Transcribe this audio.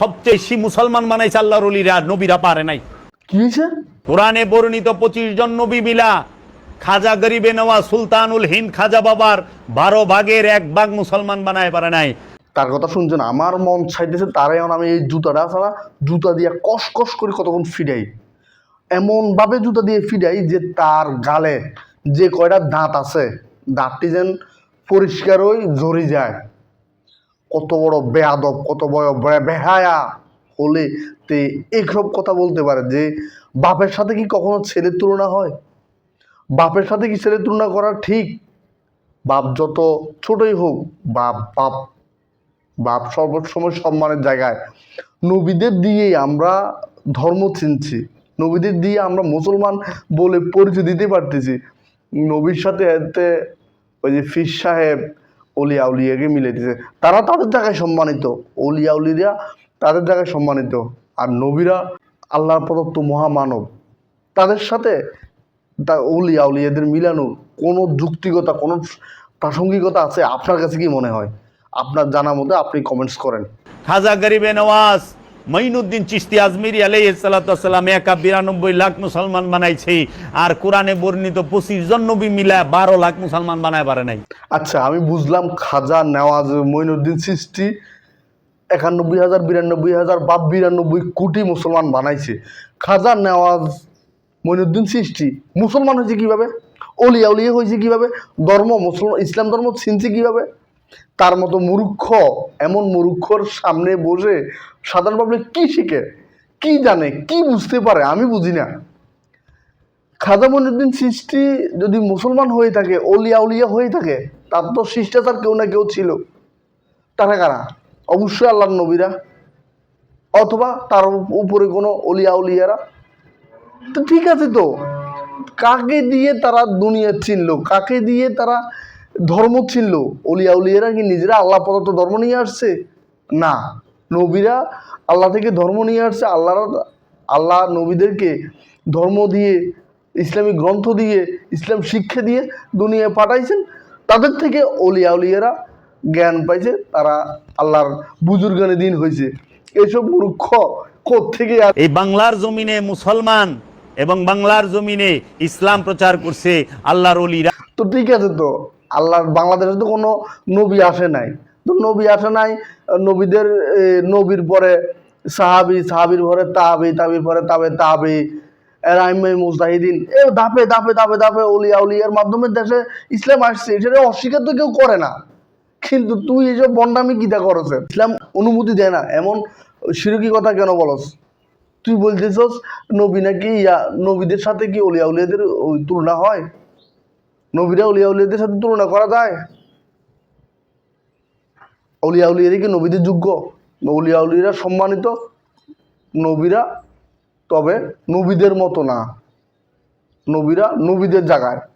সবচেয়ে বেশি মুসলমান বানাইছে আল্লাহর অলিরা নবীরা পারে নাই। কি কোরআনে বর্ণিত পঁচিশ জন নবী মিলা খাজা গরিবে নেওয়া সুলতানুল হিন্দ খাজা বাবার বারো ভাগের এক ভাগ মুসলমান বানায় পারে নাই। তার কথা শুনছেন আমার মন চাইতেছে তারাই আমি এই জুতাটা আছে না জুতা দিয়ে কস কস করে কতক্ষণ ফিরাই। এমনভাবে জুতা দিয়ে ফিরাই যে তার গালে যে কয়টা দাঁত আছে দাঁতটি যেন পরিষ্কার হয়ে ঝরে যায়। কত বড় বেয়াদব, কত বড় বেহায়া। হলে তে এইসব কথা বলতে পারে যে, বাপের সাথে কি কখনো ছেলের তুলনা হয়? বাপের সাথে কি ছেলের তুলনা করা ঠিক? বাপ যত ছোটই হোক, বাপ বাপ বাপ সর্বসময় সম্মানের জায়গায়। নবীদের দিয়েই আমরা ধর্ম চিনছি। নবীদের দিয়ে আমরা মুসলমান বলে পরিচয় দিতে পারতেছি। নবীর সাথে এতে ওই যে ফির সাহেব অলিয়া উলিয়াকে মিলে দিছে। তারা তাদের জায়গায় সম্মানিত। অলিয়া উলিরা তাদের জায়গায় সম্মানিত। আর নবীরা আল্লাহর প্রদত্ত মহামানব। তাদের সাথে তা উলিয়াদের মিলানোর কোনো যুক্তিকতা কোনো প্রাসঙ্গিকতা আছে? আপনার কাছে কি মনে হয়? আপনার জানা মতো আপনি কমেন্টস করেন। খাজা গরিবে নওয়াজ মঈনুদ্দিন চিস্তি আজমিরি আলাইসালাম একা বিরানব্বই লাখ মুসলমান বানাইছে আর কোরআনে বর্ণিত পঁচিশ জন নবী মিলা বারো লাখ মুসলমান বানায় পারে নাই। আচ্ছা আমি বুঝলাম খাজা নেওয়াজ মঈনুদ্দিন সৃষ্টি একানব্বই হাজার, বিরানব্বই হাজার বা বিরানব্বই কোটি মুসলমান বানাইছে। খাজা নেওয়াজ মঈনুদ্দিন সৃষ্টি মুসলমান হয়েছে কীভাবে? অলিয়া উলিয়া হয়েছে কীভাবে? ধর্ম, মুসলমান, ইসলাম ধর্ম চিনছে কীভাবে? তার মতো মূর্খ, এমন মূর্খর সামনে বসে সাধারণ পাবলিক কি শিখে? কি জানে? কি বুঝতে পারে? আমি বুঝি না। খাজা মঈনুদ্দিন সৃষ্টি যদি মুসলমান হয়ে থাকে, অলিয়া উলিয়া হয়ে থাকে, তার তো শিষ্টাচার কেউ না কেউ ছিল। তারা কারা? অবশ্যই আল্লাহর নবীরা। অথবা তার উপরে কোনো অলিয়া উলিয়ারা? তো ঠিক আছে তো। কাকে দিয়ে তারা দুনিয়া চিনলো? কাকে দিয়ে তারা ধর্ম ছিল অলিয়া উলিয়ারা কি নিজেরা আল্লাহ প্রদত্ত ধর্ম নিয়ে আসছে? না। নবীরা আল্লাহ থেকে ধর্ম নিয়ে আসছে আল্লাহর আল্লাহ নবীদেরকে ধর্ম দিয়ে ইসলামিক গ্রন্থ দিয়ে ইসলাম শিক্ষা দিয়ে দুনিয়ায় পাঠাইছেন। তাদের থেকে অলিয়া উলিয়ারা জ্ঞান পাইছে তারা আল্লাহর বুজুর্গানে দিন হয়েছে এসব মূর্খ থেকে এই বাংলার জমিনে মুসলমান এবং বাংলার জমিনে ইসলাম প্রচার করছে আল্লাহর অলিরা। তো ঠিক আছে তো। আল্লাহর বাংলাদেশে তো কোনো নবী আসে নাই। তো নবী আসে নাই, নবীদের নবীর পরে সাহাবি, সাহাবির পরে তাবি তাবির পরে তাবে তাবি রাইমে মুজাহিদিন, এ ধাপে ধাপে ধাপে ধাপে অলিয়া উলিয়ার মাধ্যমে দেশে ইসলাম আসছে সেটা অস্বীকার তো কেউ করে না। কিন্তু তুই এইসব বন্ডামি কিতা করছে ইসলাম অনুমতি দেয় না, এমন সিরকি কথা কেন বলস? তুই বলতেছস, নবী নাকি ইয়া, নবীদের সাথে কি অলিয়া উলিয়াদের তুলনা হয়? নবীরা উলিয়া উলিয়াদের সাথে তুলনা করা যায়। অলিয়া উলিয়ারা কি নবীদের যোগ্য? অলিয়া উলিয়ারা সম্মানিত, নবীরা তবে নবীদের মতো না। নবীরা নবীদের জায়গায়।